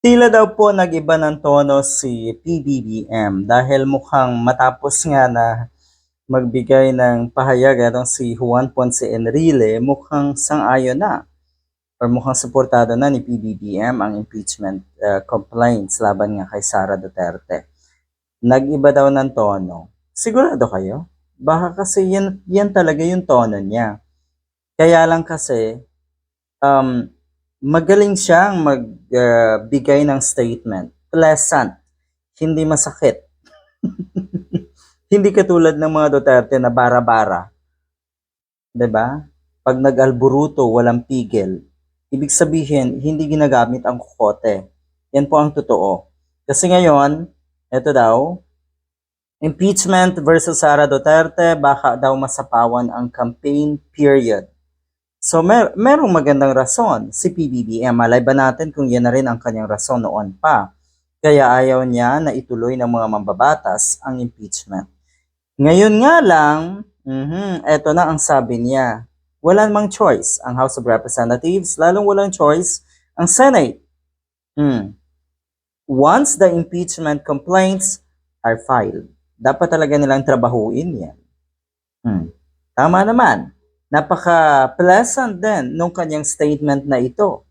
Tila daw po nag-iba ng tono si PBBM dahil mukhang matapos nga na magbigay ng pahayag itong si Juan Ponce Enrile, mukhang sang-ayon na or mukhang suportado na ni PBBM ang impeachment uh, complaints laban nga kay Sara Duterte. Nag-iba daw ng tono. Sigurado kayo? Baka kasi yan, yan talaga yung tono niya. Kaya lang kasi, um, magaling siyang magbigay ng statement. Pleasant. Hindi masakit. hindi katulad ng mga Duterte na bara-bara. 'Di ba? Pag nag-alburuto, walang pigil. Ibig sabihin, hindi ginagamit ang kukote. Yan po ang totoo. Kasi ngayon, eto daw, impeachment versus Sara Duterte, baka daw masapawan ang campaign period. So mer merong magandang rason si PBBM. Malay ba natin kung yan na rin ang kanyang rason noon pa. Kaya ayaw niya na ituloy ng mga mambabatas ang impeachment. Ngayon nga lang, mm eto na ang sabi niya. Wala namang choice ang House of Representatives, lalong walang choice ang Senate. Hmm. Once the impeachment complaints are filed, dapat talaga nilang trabahuin yan. Hmm. Tama naman napaka-pleasant din nung kanyang statement na ito.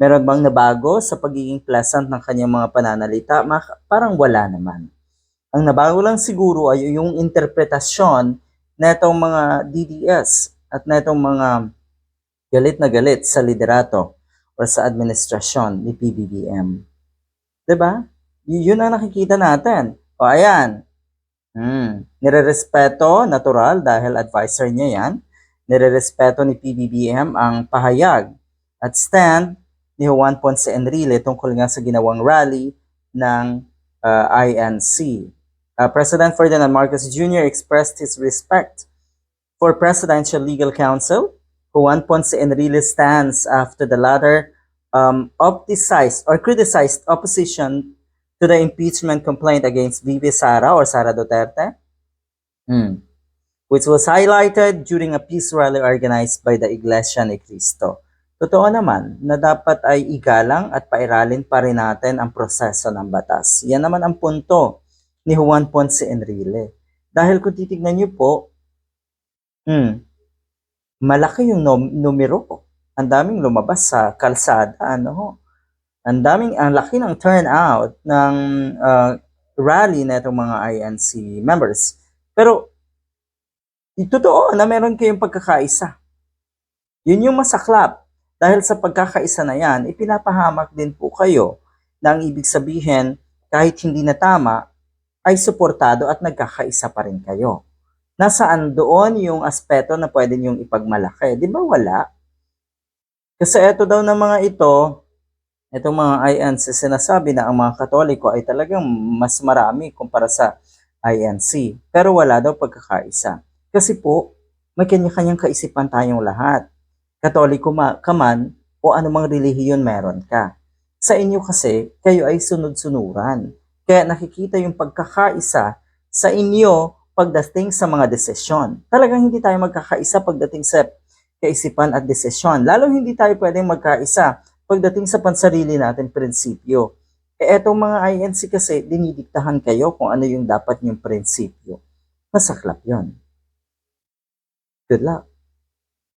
Meron bang nabago sa pagiging pleasant ng kanyang mga pananalita? Parang wala naman. Ang nabago lang siguro ay yung interpretasyon na itong mga DDS at na itong mga galit na galit sa liderato o sa administrasyon ni PBBM. ba? Y- yun ang nakikita natin. O ayan. Hmm. Nirerespeto, natural, dahil advisor niya yan. Nirerespeto ni PBBM ang pahayag at stand ni Juan Ponce Enrile tungkol nga sa ginawang rally ng uh, INC. Uh, President Ferdinand Marcos Jr. expressed his respect For Presidential Legal Counsel, Juan Ponce Enrile stands after the latter um, opticized or criticized opposition to the impeachment complaint against Vivi Sara or Sara Duterte, hmm. Which was highlighted during a peace rally organized by the Iglesia ni Cristo. Totoo naman na dapat ay igalang at pairalin pa rin natin ang proseso ng batas. Yan naman ang punto ni Juan Ponce Enrile. Dahil kung titignan niyo po, Hmm. Malaki yung num- numero. Ang daming lumabas sa kalsada, ano. Ang daming, ang laki ng turnout ng uh, rally na itong mga INC members. Pero, totoo na meron kayong pagkakaisa. Yun yung masaklap. Dahil sa pagkakaisa na yan, ipinapahamak din po kayo na ang ibig sabihin, kahit hindi na tama, ay suportado at nagkakaisa pa rin kayo nasaan doon yung aspeto na pwede niyong ipagmalaki? Di ba wala? Kasi ito daw ng mga ito, itong mga INC, sinasabi na ang mga katoliko ay talagang mas marami kumpara sa INC. Pero wala daw pagkakaisa. Kasi po, may kanya-kanyang kaisipan tayong lahat. Katoliko ka man o anumang relihiyon meron ka. Sa inyo kasi, kayo ay sunod-sunuran. Kaya nakikita yung pagkakaisa sa inyo pagdating sa mga desisyon. Talagang hindi tayo magkakaisa pagdating sa kaisipan at desisyon. Lalo hindi tayo pwedeng magkaisa pagdating sa pansarili natin prinsipyo. E etong mga INC kasi, dinidiktahan kayo kung ano yung dapat yung prinsipyo. Masaklap yon. Good luck.